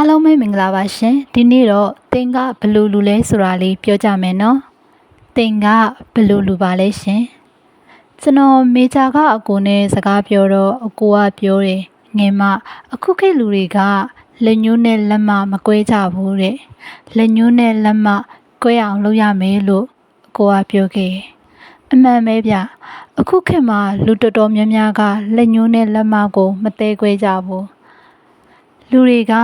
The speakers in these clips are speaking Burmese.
အားလုံးပဲမင်္ဂလာပါရှင်ဒီနေ့တော့တင်ကဘလူလူလဲဆိုတာလေးပြောကြမယ်နော်တင်ကဘလူလူပါလဲရှင်ကျွန်တော်မေဂျာကအကိုနဲ့စကားပြောတော့အကိုကပြောတယ်ငယ်မအခုခေတ်လူတွေကလက်ညှိုးနဲ့လက်မမကွဲကြဘူးတဲ့လက်ညှိုးနဲ့လက်မကွဲအောင်လုပ်ရမယ်လို့အကိုကပြောခဲ့အမှန်ပဲဗျအခုခေတ်မှာလူတော်တော်များများကလက်ညှိုးနဲ့လက်မကို မသေးခွဲကြဘူးလူတွေက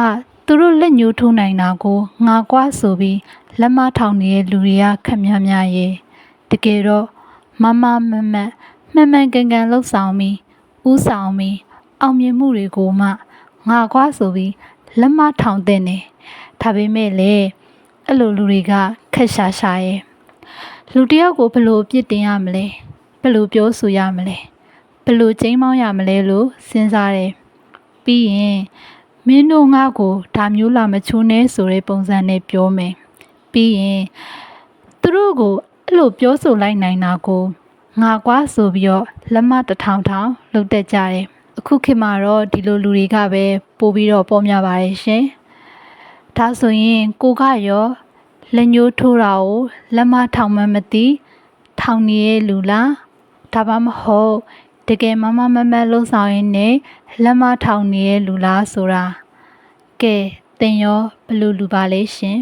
သူတို့လက်ညှိုးထိုးနိုင်တာကိုငါကွာဆိုပြီးလက်မထောင်နေတဲ့လူတွေကခက်များများရဲ့တကယ်တော့မမမမမှန်မှန်ကန်ကန်လှုပ်ဆောင်ပြီးဥဆောင်ပြီးအောင်မြင်မှုတွေကိုမှငါကွာဆိုပြီးလက်မထောင်တဲ့နေဒါပေမဲ့လေအဲ့လိုလူတွေကခက်ရှာရှာရဲ့လူတယောက်ကိုဘယ်လိုအပြစ်တင်ရမလဲဘယ်လိုပြောဆိုရမလဲဘယ်လိုချိန်မောင်းရမလဲလို့စဉ်းစားတယ်ပြီးရင် မင်းတို့ငါ့ကိုဒါမျိုးလာမချိုးနဲ့ဆိုတဲ့ပုံစံနဲ့ပြောမယ်ပြီးရင်သူတို့ကိုအဲ့လိုပြောဆိုလိုက်နိုင်တာကိုငါကွာဆိုပြီးတော့လက်မတထောင်ထောင်လှုပ်တက်ကြတယ်အခုခေတ်မှာတော့ဒီလိုလူတွေကပဲပို့ပြီးတော့ပေါ်များပါတယ်ရှင်ဒါဆိုရင်ကိုကရောလက်ညှိုးထိုးတာကိုလက်မထောင်မှမသိထောင်နေရဲ့လူလားဒါမှမဟုတ် တကယ်မမမမလှုပ်ဆောင်ရင်းနဲ့လက်မထောင်နေရဲ့လူလားဆိုတာကဲတင်ရောဘယ်လိုလူပါလဲရှင်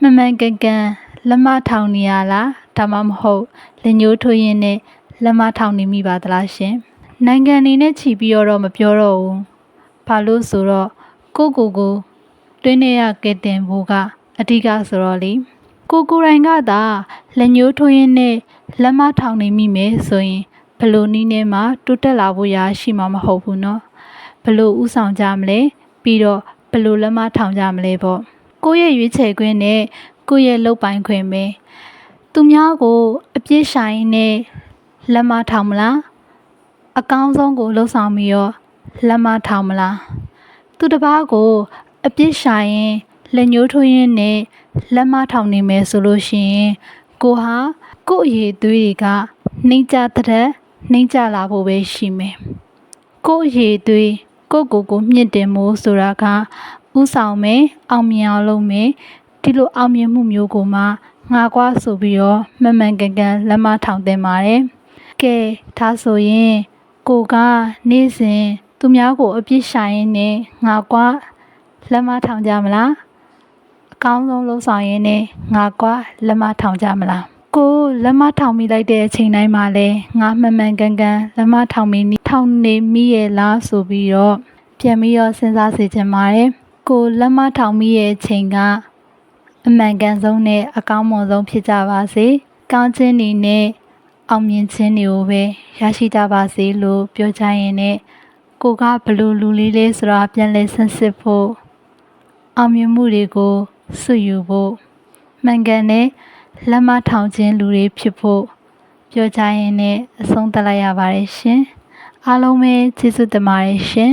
မမှန်ကန်ကန်လက်မထောင်နေရလားဒါမှမဟုတ်လက်ညှိုးထိုးရင်းနဲ့လက်မထောင်နေမိပါသလားရှင်နိုင်ငံနေနဲ့ခြီးပြီးတော့မပြောတော့ဘူးဘာလို့ဆိုတော့ကိုကိုကိုတွင်းနေရကဲတင်ဖို့ကအဓိကဆိုတော့လေကိုကိုရိုင်းကသာလက်ညှိုးထိုးရင်းနဲ့လက်မထောင်နေမိမယ်ဆိုရင် ဘလို့နီးနဲ့မှတိုးတက်လာဖို့ရာရှိမှာမဟုတ်ဘူးနော်ဘလို့ဥဆောင်ကြမလဲပြီးတော့ဘလို့လက်မထောင်ကြမလဲပေါ့ကိုယ့်ရဲ့ရွေးချယ်ခွင့်နဲ့ကိုယ့်ရဲ့လုပ်ပိုင်ခွင့်ပဲသူများကိုအပြစ်ဆိုင်နဲ့လက်မထောင်မလားအကောင်းဆုံးကိုလှုပ်ဆောင်ပြီးတော့လက်မထောင်မလားသူတစ်ပါးကိုအပြစ်ရှာရင်လက်ညှိုးထိုးရင်းနဲ့လက်မထောင်နေမယ်ဆိုလို့ရှိရင်ကိုဟာကို့အရေးသွေးတွေကနှိမ့်ကြတဲ့ နှိမ့်ကြလာဖို့ပဲရှိမယ်ကို့အရေးသွေးကိုကိုကိုမြင့်တင်မို့ဆိုတာကဥဆောင်မယ်အောင်မြင်အောင်လုပ်မယ်ဒီလိုအောင်မြင်မှုမျိုးကိုမှငါကွာဆိုပြီးတော့မှန်မှန်ကန်ကန်လက်မထောင်တင်ပါတယ်ကဲဒါဆိုရင်ကိုကနေ့စဉ်သူများကိုအပြစ်ရှာရင်းနဲ့ငါကွာလက်မထောင်ကြမလားအကောင်းဆုံးလှုပ်ဆောင်ရင်းနဲ့ငါကွာလက်မထောင်ကြမလားကို လက်မထောင်မိလိုက်တဲ့အချိန်တိုင်းမှာလဲငါမှန်မှန်ကန်ကန်လက်မထောင်မိထောင်နေမိရဲ့လားဆိုပြီးတော့ပြန်ပြီးတော့စဉ်းစားစေချင်ပါတယ်ကိုလက်မထောင်မိရဲ့အချိန်ကအမှန်ကန်ဆုံးနဲ့အကောင်းမွန်ဆုံးဖြစ်ကြပါစေကောင်းခြင်းတွေနဲ့အောင်မြင်ခြင်းတွေကိုပဲရရှိကြပါစေလို့ပြောချင်ရင်နဲ့ကိုကဘလူလူလေးလေးဆိုတာပြန်လဲဆန်းစစ်ဖို့အောင်မြင်မှုတွေကိုစွယူဖို့မှန်ကန်တဲ့ လက်မထောင်ခြင်းလူတွေဖြစ်ဖို့ပြောချင်ရင်နဲ့အဆုံးသတ်လိုက်ရပါတယ်ရှင်အားလုံးပဲကျေးဇူးတင်ပါတယ်ရှင်